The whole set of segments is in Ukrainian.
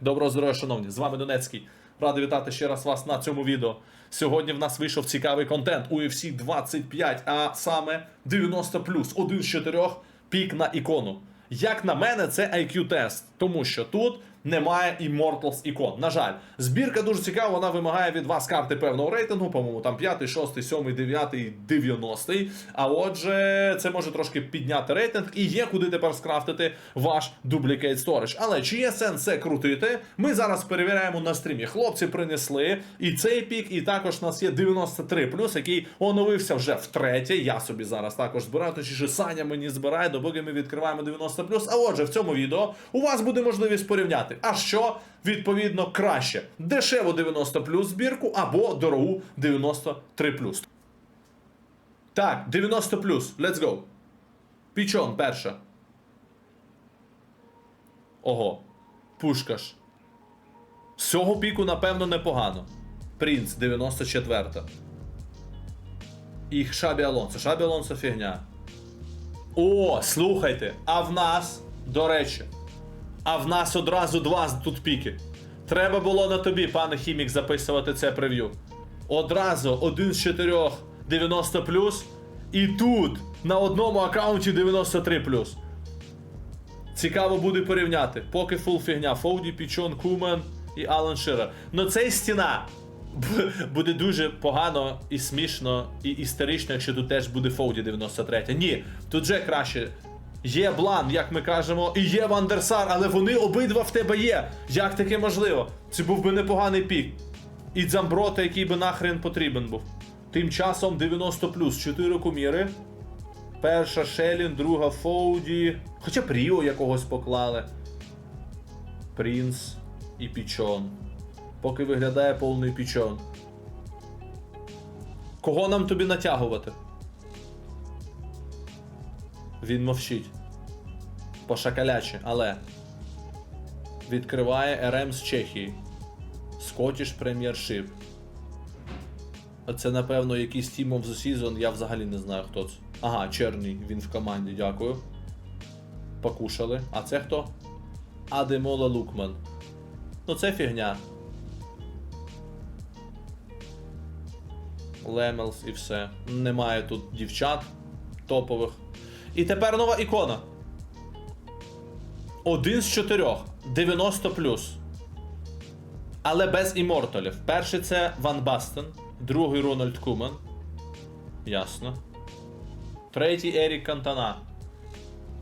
Доброго здоров'я, шановні! З вами Донецький. Радий вітати ще раз вас на цьому відео. Сьогодні в нас вийшов цікавий контент UFC 25, а саме 90 плюс, один з чотирьох пік на ікону. Як на мене, це IQ-тест, тому що тут немає Immortals ікон. На жаль, збірка дуже цікава, вона вимагає від вас карти певного рейтингу, по-моєму, там 5, 6, 7, 9, 90. А отже, це може трошки підняти рейтинг і є куди тепер скрафтити ваш Duplicate Storage. Але чи є сенс це крутити? Ми зараз перевіряємо на стрімі. Хлопці принесли і цей пік, і також у нас є 93 який оновився вже втретє. Я собі зараз також збираю, точніше Саня мені збирає, допоки ми відкриваємо 90 А отже, в цьому відео у вас буде можливість порівняти, а що відповідно краще: дешеву 90 збірку або дорогу 93 Так, 90 let's go. Пічон перша. Ого. Пушкаш. З цього піку, напевно, непогано. Принц 94. І Шабі Алонсо. Шабі Алонсо фігня. О, слухайте, а в нас, до речі, а в нас одразу два тут піки. Треба було на тобі, пане Хімік, записувати це прев'ю. Одразу один з чотирьох 90 і тут на одному аккаунті 93 Цікаво буде порівняти. Поки фул фігня. Фоуді, Пічон, Кумен і Алан Ширер. Ну цей стіна буде дуже погано і смішно, і історично, якщо тут теж буде Фоуді 93. Ні, тут вже краще. Є Блан, як ми кажемо, і є Вандерсар, але вони обидва в тебе є. Як таке можливо? Це був би непоганий пік. І Дзамброта, який би нахрен потрібен був. Тим часом 90 плюс 4 куміри. Перша Шелін, друга Фоуді. Хоча б якогось поклали. Принц і Пічон. Поки виглядає повний пічон. Кого нам тобі натягувати? Він мовчить. Пошакаляче, але. Відкриває РМ з Чехії. Scottish Premiership. Це, напевно, якийсь Team of the Season, я взагалі не знаю, хто це. Ага, Черний, він в команді, дякую. Покушали. А це хто? Адемола Лукман. Ну це фігня. Лемелс і все. Немає тут дівчат топових. І тепер нова ікона. Один з чотирьох. 90 Але без іморталів. Перший це Ван Бастен, другий Рональд Кумен. Ясно. Третій Ерік Кантана.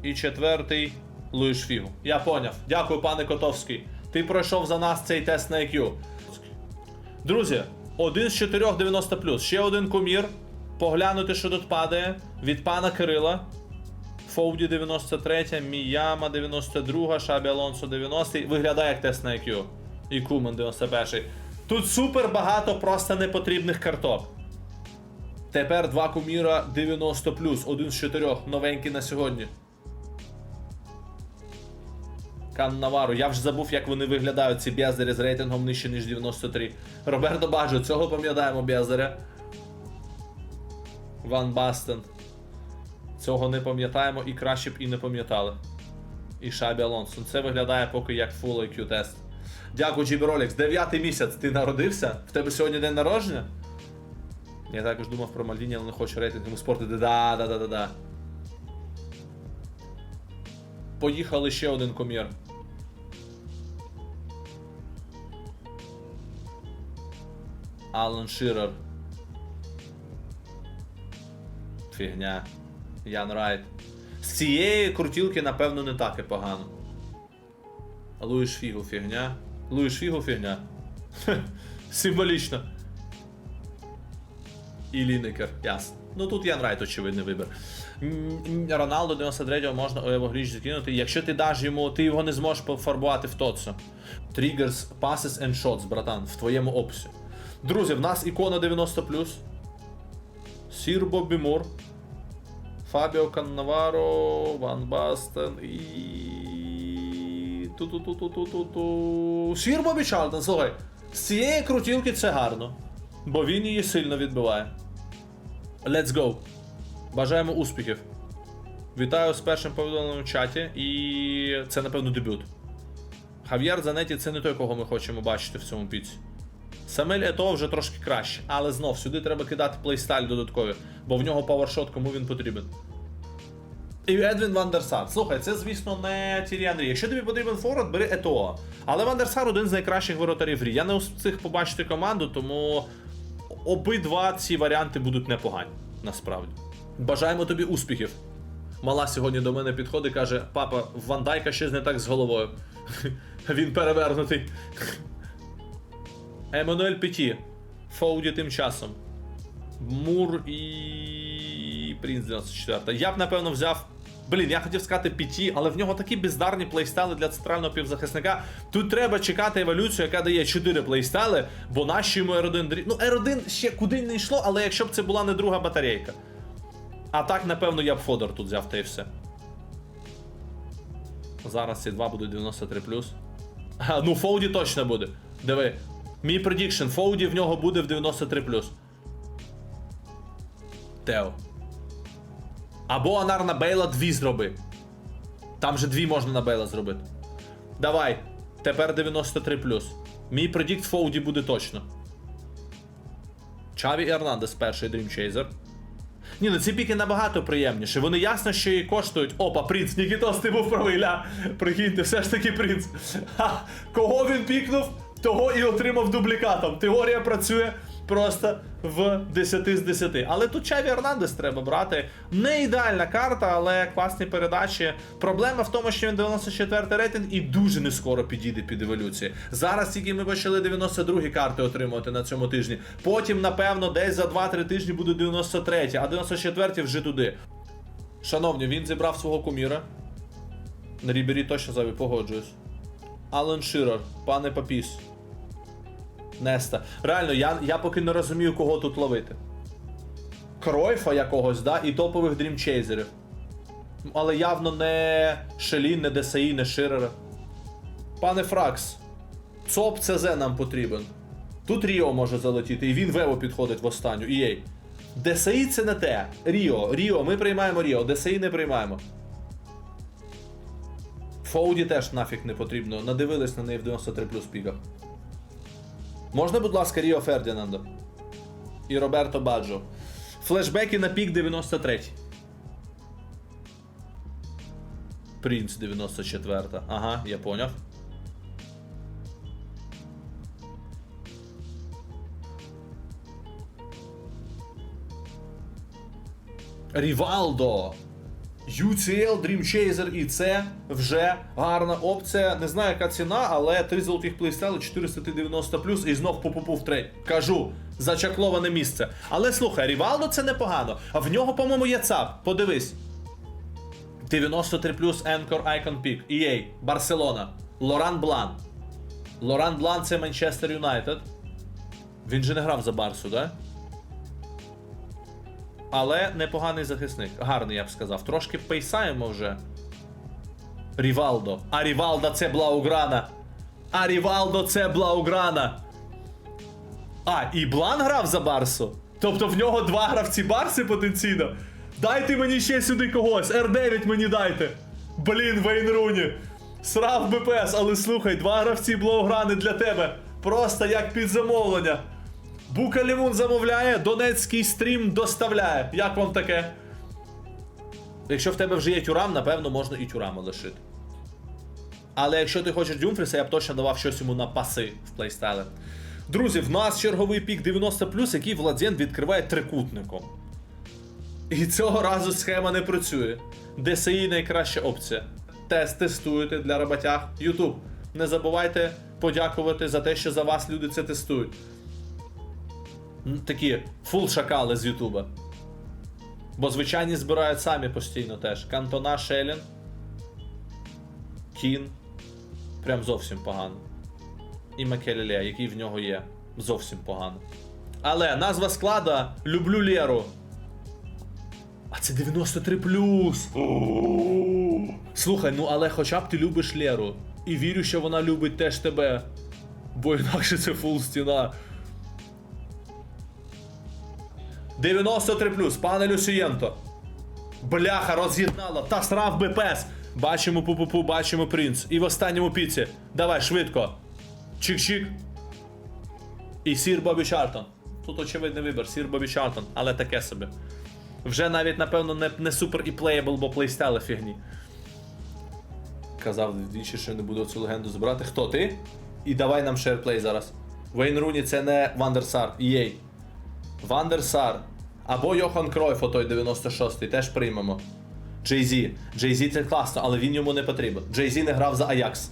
І четвертий Луїш Фігу. Я поняв. Дякую, пане Котовський. Ти пройшов за нас цей тест на IQ. Друзі, один з чотирьох 90 Ще один кумір. Поглянути, що тут падає. Від пана Кирила. Фоуді 93, Міяма 92, Шабі Алонсо 90. Виглядає як тест на IQ. І Кумен 91. Тут супер багато просто непотрібних карток. Тепер два куміра 90 один з чотирьох. Новенький на сьогодні. Кан Навару. Я вже забув, як вони виглядають ці бездарі з рейтингом нижче, ніж 93. Роберто Баджо, цього пам'ятаємо бездаря. Ван Бастен. Цього не пам'ятаємо і краще б і не пам'ятали. І Шабі Алонсо. Це виглядає поки як Full IQ тест. Дякую, Джібі Ролекс. Дев'ятий місяць. Ти народився? В тебе сьогодні день народження? Я також думав про Мальдіні, але не хочу рейтинг йому спорту. Да, да, да, да, да. Поїхали ще один комір. Алан Ширер. Фігня. Ян Райт. З цієї крутілки, напевно, не так і погано. Луїш Фігу фігня. Луїш Фігу фігня. Символічно. І Лінекер, ясно. Ну тут Ян Райт, очевидний вибір. Роналдо 93-го можна гріч закинути. Якщо ти даш йому, ти його не зможеш пофарбувати в тоцу. Triggers, passes and shots, братан, в твоєму описі. Друзі, в нас ікона 90 Сір Боббі Мур. Фабіо Каннаваро, Ван Бастен і. Ту-ту-ту-ту-ту-ту-ту. Сір Бобі Чарлтон, слухай. З цієї крутілки це гарно. Бо він її сильно відбиває. Let's go. Бажаємо успіхів. Вітаю з першим повідомленням в чаті. І це, напевно, дебют. Хав'єр Занеті це не той, кого ми хочемо бачити в цьому піці. Самель Ето вже трошки краще, але знов сюди треба кидати плейстайл додаткові, бо в нього павершот, кому він потрібен. І Едвін Вандерсар. Слухай, це, звісно, не Тірі Андрій. Якщо тобі потрібен форвард, бери Етоо. Але Вандерсар один з найкращих воротарів в грі. Я не встиг побачити команду, тому обидва ці варіанти будуть непогані, насправді. Бажаємо тобі успіхів. Мала сьогодні до мене підходить і каже: папа, Вандайка щось не так з головою. Він перевернутий. Еммануель Петі. Фоуді тим часом. Мур і. Принц 94. Я б напевно взяв. Блін, я хотів сказати Піті, але в нього такі бездарні плейстайли для центрального півзахисника. Тут треба чекати еволюцію, яка дає 4 плейстайли, бо наші йому R1 Ну, R1 ще куди не йшло, але якщо б це була не друга батарейка. А так, напевно, я б Фодор тут взяв та й все. Зараз ці два будуть 93. А, ну, Фоуді точно буде. Диви. Мій предікшн, Фоуді в нього буде в 93. Тео. Або Анар на Бейла дві зроби. Там же дві можна на Бейла зробити. Давай. Тепер 93. Мій предікт Фоуді буде точно. Чаві Ернандес перший Chaser. Ні, ну ці піки набагато приємніші. Вони ясно, що і коштують. Опа, принц, Нікітос, ти був правий, ля. Прикиньте, все ж таки принц. Ха, кого він пікнув, того і отримав дублікатом. Теорія працює просто в 10 з 10. Але тут Чаві Ернандес треба брати. Не ідеальна карта, але класні передачі. Проблема в тому, що він 94 рейтинг і дуже не скоро підійде під еволюції. Зараз тільки ми почали 92 карти отримувати на цьому тижні. Потім, напевно, десь за 2-3 тижні буде 93, а 94 вже туди. Шановні, він зібрав свого куміра. На Рібері точно заві погоджуюсь. Ален Ширер, пане Папіс. Неста. Реально, я, я поки не розумію, кого тут ловити. Кройфа якогось, да, і топових дрімчейзерів. Але явно не Шелін, не ДСІ, не Ширера. Пане Фракс, ЦОП ЦЗ нам потрібен. Тут Ріо може залетіти, і він в Ево підходить в останню. Ієй. ДСІ це не те. Ріо, Ріо, ми приймаємо Ріо, ДСІ не приймаємо. Фоуді теж нафіг не потрібно. Надивились на неї в 93 плюс піках. Можна, будь ласка, Ріо Фердінандо? І Роберто Баджо. Флешбеки на пік 93. Принц 94. Ага, я поняв. Рівалдо. UCL Dream Chaser і це вже гарна опція. Не знаю, яка ціна, але 3 золотих плейстайли 490 плюс і знов по в трейд. Кажу, зачакловане місце. Але слухай, Рівалдо це непогано. А в нього, по-моєму, є ЦАП. Подивись. 93 плюс Anchor Icon Peak. EA, Барселона. Лоран Блан. Лоран Блан це Манчестер Юнайтед. Він же не грав за Барсу, да? Але непоганий захисник. Гарний, я б сказав. Трошки пейсаємо вже. Рівалдо. А Рівалдо це Блауграна. А Рівалдо це Блауграна. А, і Блан грав за Барсу. Тобто в нього два гравці Барси потенційно. Дайте мені ще сюди когось. R9 мені дайте. Блін, Вейн Руні. Срав БПС, але слухай, два гравці Блауграни для тебе. Просто як під замовлення. Бука Лімун замовляє, Донецький стрім доставляє. Як вам таке? Якщо в тебе вже є тюрам, напевно, можна і тюрами лишити. Але якщо ти хочеш Дюмфріса, я б точно давав щось йому на паси в плейстайле. Друзі, в нас черговий пік 90, який Владзен відкриває трикутником. І цього разу схема не працює. DSI найкраща опція. Тест тестуєте для роботяг. YouTube. Не забувайте подякувати за те, що за вас люди це тестують. Такі фул шакали з Ютуба. Бо звичайні збирають самі постійно теж. Кантона, Шелін. Кін. Прям зовсім погано. І Макелеле, який в нього є. Зовсім погано. Але назва склада Люблю Леру. А це 93 плюс. Слухай, ну але хоча б ти любиш Леру. І вірю, що вона любить теж тебе. Бо інакше це фул стіна. 93 плюс, пане Люсієнто. Бляха, роз'єднало. Та срав БПС. Бачимо пу-пу-пу, бачимо принц. І в останньому піці. Давай, швидко. Чик-чик. І сір Бобі Чартон. Тут очевидний вибір, сір Бобі Чартон, але таке собі. Вже навіть, напевно, не, не супер і плеєбл, бо плейстайли фігні. Казав двічі, що не буду цю легенду збирати. Хто ти? І давай нам шерплей зараз. Вейн Руні це не Вандерсар, єй. Вандерсар. Або Йохан Кройф, отой 96-й, теж приймемо. Джей Зі. Джей Зі це класно, але він йому не потрібен. Джей Зі не грав за Аякс.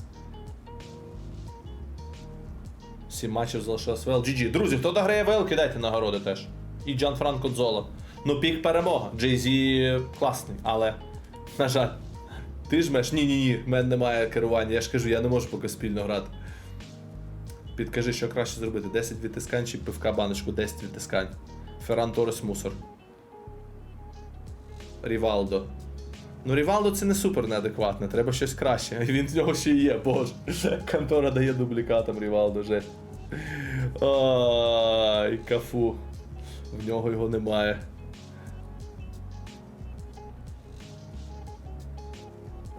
Сім матчів залишилось ВЛ. GG. Друзі, хто дограє ВЛ, кидайте нагороди теж. І Джан Франко Дзоло. Ну, пік перемога. Джей Зі класний, але, на жаль, ти жмеш? Ні, ні, ні, в мене немає керування. Я ж кажу, я не можу поки спільно грати. Підкажи, що краще зробити: 10 відтискань чи пивка баночку, 10 відтискань. Ферран Торес мусор. Рівалдо. Ну, Рівалдо це не супер неадекватне, треба щось краще. Він з нього ще є, боже. Контора дає дублікатом Рівалдо, жесть. Ай, кафу. В нього його немає.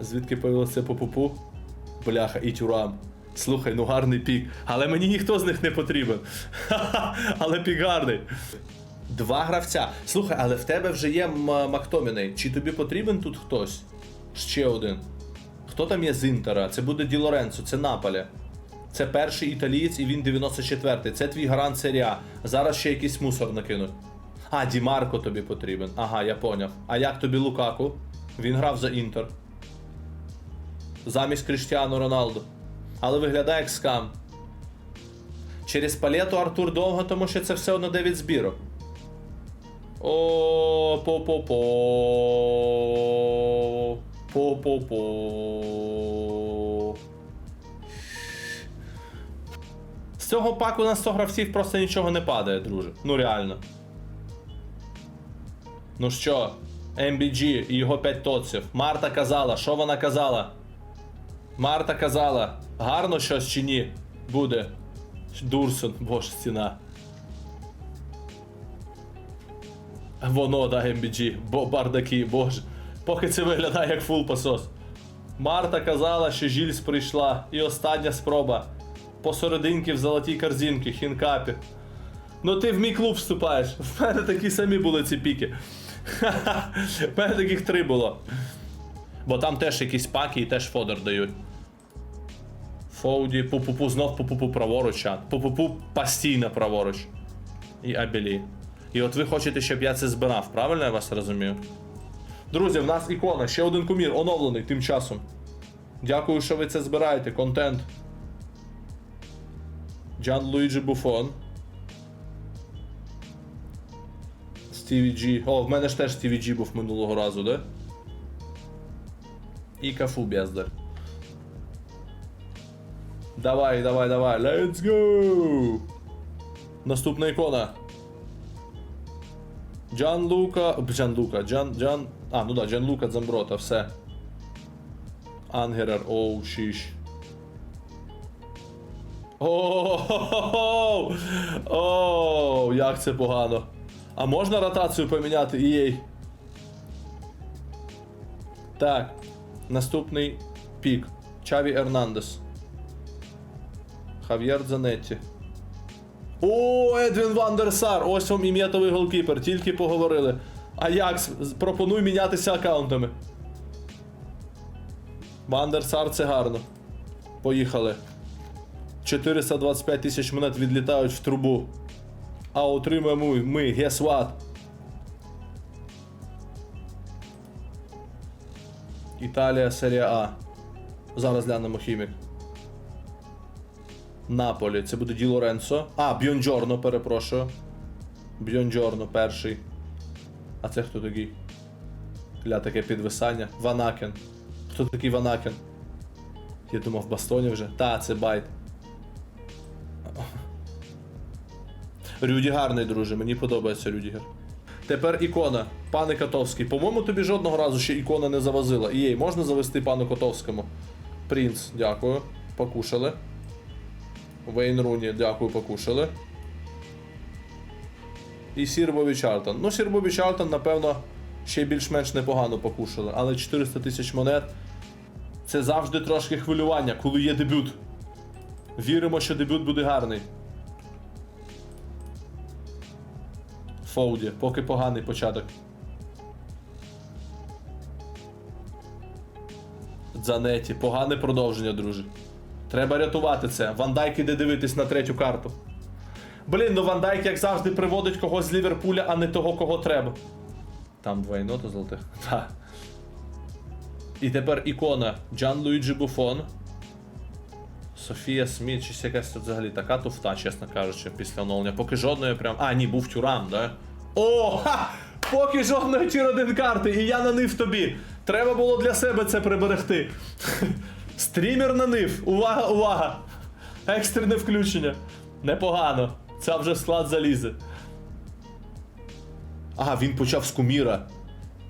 Звідки появилося по-пупу? Бляха, і тюрам. Слухай, ну гарний пік. Але мені ніхто з них не потрібен. Але пік гарний. Два гравця. Слухай, але в тебе вже є Мактоміней. Чи тобі потрібен тут хтось? Ще один. Хто там є з Інтера? Це буде Ді Лоренцо, це Наполе. Це перший італієць і він 94-й. Це твій гарант серія. Зараз ще якийсь мусор накинуть. А, Ді Марко тобі потрібен. Ага, я поняв. А як тобі Лукаку? Він грав за Інтер. Замість Кріштіану Роналду. Але виглядає як скам. Через палету Артур довго, тому що це все одно 9 збірок. О, по-по-по. По-по-по. З цього паку на 100 гравців просто нічого не падає, друже. Ну реально. Ну що, MBG і його 5 тоців. Марта казала, що вона казала? Марта казала, гарно щось чи ні? Буде. Дурсон, боже, стіна. Воно, да, MBG, бо бардаки, боже. Поки це виглядає як фул посос. Марта казала, що Жільс прийшла. І остання спроба. Посерединки в золотій корзинці, хінкапі. Ну ти в мій клуб вступаєш. В мене такі самі були ці піки. В мене таких три було. Бо там теж якісь паки і теж фодер дають. Фоуді, пу-пу-пу, знов пу-пу-пу праворуч, чат. Пу-пу-пу постійно праворуч. І Абелі. І от ви хочете, щоб я це збирав, правильно я вас розумію? Друзі, в нас ікона, ще один кумір, оновлений тим часом. Дякую, що ви це збираєте. Контент. Джан Луїджі Буфон. Стіві Джі. О, в мене ж теж Стіві Джі був минулого разу, да? І Кафу Бездар. Давай, давай, давай. Let's go! Наступна ікона. Джан Лука. Джан Лука. Джан. Джан. А, ну да, Джан Лука Дзамброта, все. Ангерер, оу, шіш. Оу, оу, як це погано. А можна ротацію поміняти? Єй. Так. Наступний пік. Чаві Ернандес. Хав'єр Занетті. О, Едвін Вандерсар! Ось вам ім'ятовий голкіпер, тільки поговорили. Аякс, пропонуй мінятися аккаунтами. Вандерсар це гарно. Поїхали. 425 тисяч монет відлітають в трубу. А отримаємо ми, guess what? Італія, серія А. Зараз глянемо хімік. Наполі. Це буде Ді Лоренцо. А, Бьонджорно, перепрошую. Бьонджорно перший. А це хто такий? Ля таке підвисання. Ванакен. Хто такий Ванакен? Я думав, Бастоні вже. Та, це байт. Рюді гарний, друже, мені подобається Рюдігер. Тепер ікона. Пане Котовський. По-моєму, тобі жодного разу ще ікона не завозила. Ієй, можна завести пану Котовському? Принц, дякую. Покушали. Вейн Руні, дякую, покушали. І Сір Бобі Чартон. Ну, Сір Бобі Чартон, напевно, ще більш-менш непогано покушали. Але 400 тисяч монет. Це завжди трошки хвилювання, коли є дебют. Віримо, що дебют буде гарний. Фоуді, поки поганий початок. Дзанеті, погане продовження, друже. Треба рятувати це. Ван Дайк іде дивитись на третю карту. Блін, ну Ван Дайк, як завжди, приводить когось з Ліверпуля, а не того, кого треба. Там два ноти золотих. Так. І тепер ікона Джан Луїджі Буфон. Софія Сміт, щось якась тут взагалі така туфта, чесно кажучи, після оновлення. Поки жодної прям. А, ні, був тюрам, да? О! Ха! Поки жодної тір один карти, і я нанив тобі. Треба було для себе це приберегти. Стрімер на нанив. Увага, увага! Екстрене включення. Непогано. Це вже склад залізе. Ага, він почав з куміра.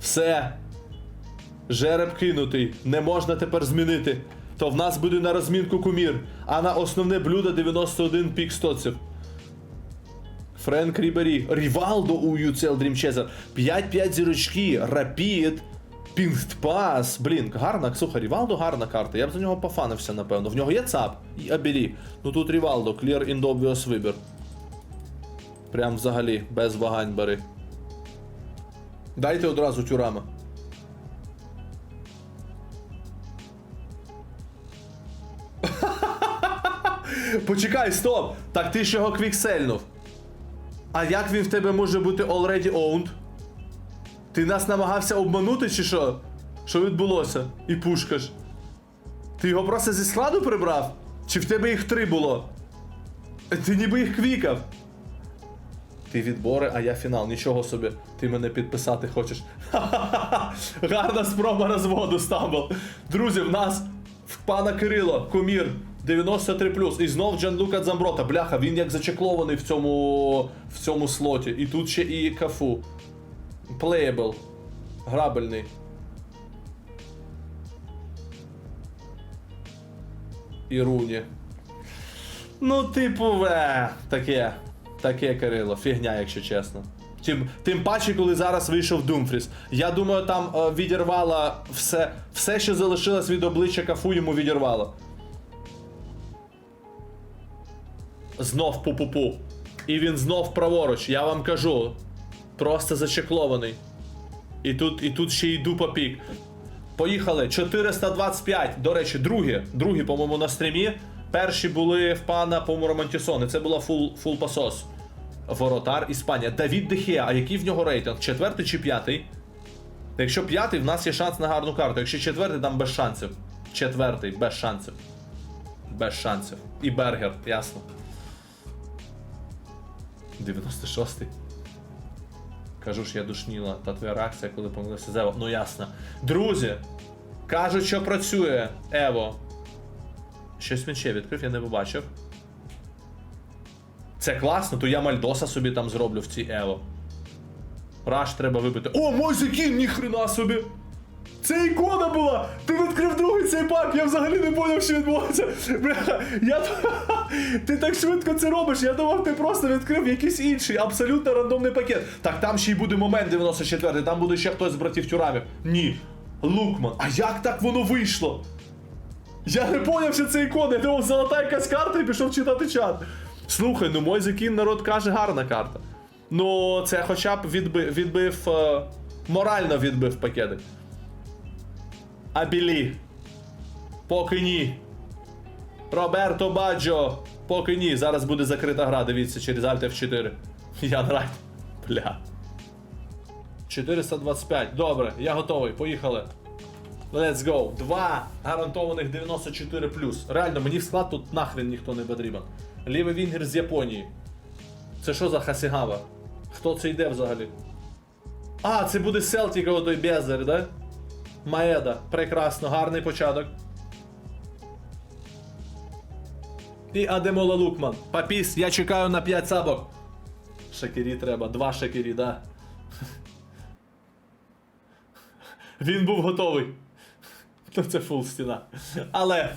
Все. Жереб кинутий. Не можна тепер змінити. То в нас буде на розмінку кумір, а на основне блюдо 91 пік стоців. Френк Рібері. Рівалдо у UCL Dream Chaser. 5-5 зірочки. Рапід. Пінгтпас. Блін, гарна. Слухай, Рівалдо гарна карта. Я б за нього пофанився, напевно. В нього є ЦАП і Абері. Ну тут Рівалдо, Clear and Obvious вибір. Прям взагалі, без вагань бери. Дайте одразу тюрама. Почекай, стоп! Так ти ж його квіксельнув. А як він в тебе може бути already owned? Ти нас намагався обманути чи що? Що відбулося? І пушкаш. Ти його просто зі складу прибрав? Чи в тебе їх три було? Ти ніби їх квікав. Ти відбори, а я фінал. Нічого собі. Ти мене підписати хочеш. Ха-ха-ха. Гарна спроба розводу стамбл. Друзі, в нас в пана Кирило, кумір 93 І знов Джанлука Дзамброта. Бляха, він як зачеклований в цьому в цьому слоті. І тут ще і кафу. Playable. Грабельний. І руні. Ну, типу, е, таке. Таке, Кирило, фігня, якщо чесно. Тим, тим паче, коли зараз вийшов Думфріс. Я думаю, там е, відірвало все, все, що залишилось від обличчя кафу, йому відірвало. Знов пу-пу-пу. І він знов праворуч, я вам кажу. Просто зачеклований. І тут, і тут ще й дупа пік. Поїхали. 425. До речі, другі. Другі, по-моєму, на стрімі. Перші були в пана, по-моєму. Це була фул, фул пасос. Воротар Іспанія. Давід Дехе, а який в нього рейтинг? Четвертий чи п'ятий? Якщо п'ятий, в нас є шанс на гарну карту. Якщо четвертий, там без шансів. Четвертий, без шансів. Без шансів. І Бергер, ясно. 96-й. Кажу ж, я душніла. Та твоя реакція, коли помилився з Ево. Ну ясно. Друзі, кажуть, що працює Ево. Щось ще відкрив, я не побачив. Це класно, то я Мальдоса собі там зроблю в цій Ево. Раш треба вибити. О, Мойзекін, ніхрена собі! Це ікона була! Ти відкрив другий цей пак, я взагалі не поняв, що відбувається. Я... Ти так швидко це робиш, я думав, ти просто відкрив якийсь інший, абсолютно рандомний пакет. Так там ще й буде момент 94 там буде ще хтось з братів тюрамів. Ні. Лукман. А як так воно вийшло? Я не поняв, що це ікона, я думав, золота якась карта і пішов читати чат. Слухай, ну мой закін народ каже, гарна карта. Ну, це хоча б відбив, відбив е, морально відбив пакети. А білі. Поки ні. Роберто Баджо. Поки ні. Зараз буде закрита гра, дивіться, через Alt F4. Ян Райт. Бля. 425. Добре, я готовий. Поїхали. Let's go. Два гарантованих 94 Реально, мені в склад тут нахрен ніхто не потрібен. Лівий вінгер з Японії. Це що за Хасігава? Хто це йде взагалі? А, це буде Селтіка той Безер, да? Маеда. Прекрасно, гарний початок. І Адемола Лукман. Папіс, я чекаю на 5 сабок. Шакері треба, два шакері, да. Він був готовий. Ну це фул стіна. Але,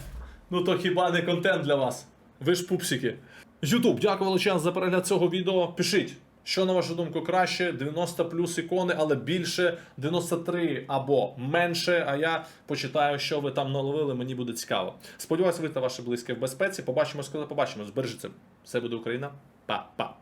ну то хіба не контент для вас? Ви ж пупсики. Ютуб, дякую величезно за перегляд цього відео. Пишіть, Що на вашу думку краще? 90 плюс ікони, але більше 93 або менше. А я почитаю, що ви там наловили. Мені буде цікаво. Сподіваюсь, ви та ваші близькі в безпеці. Побачимось, коли побачимось. Збережіться. Все буде Україна. Па-па.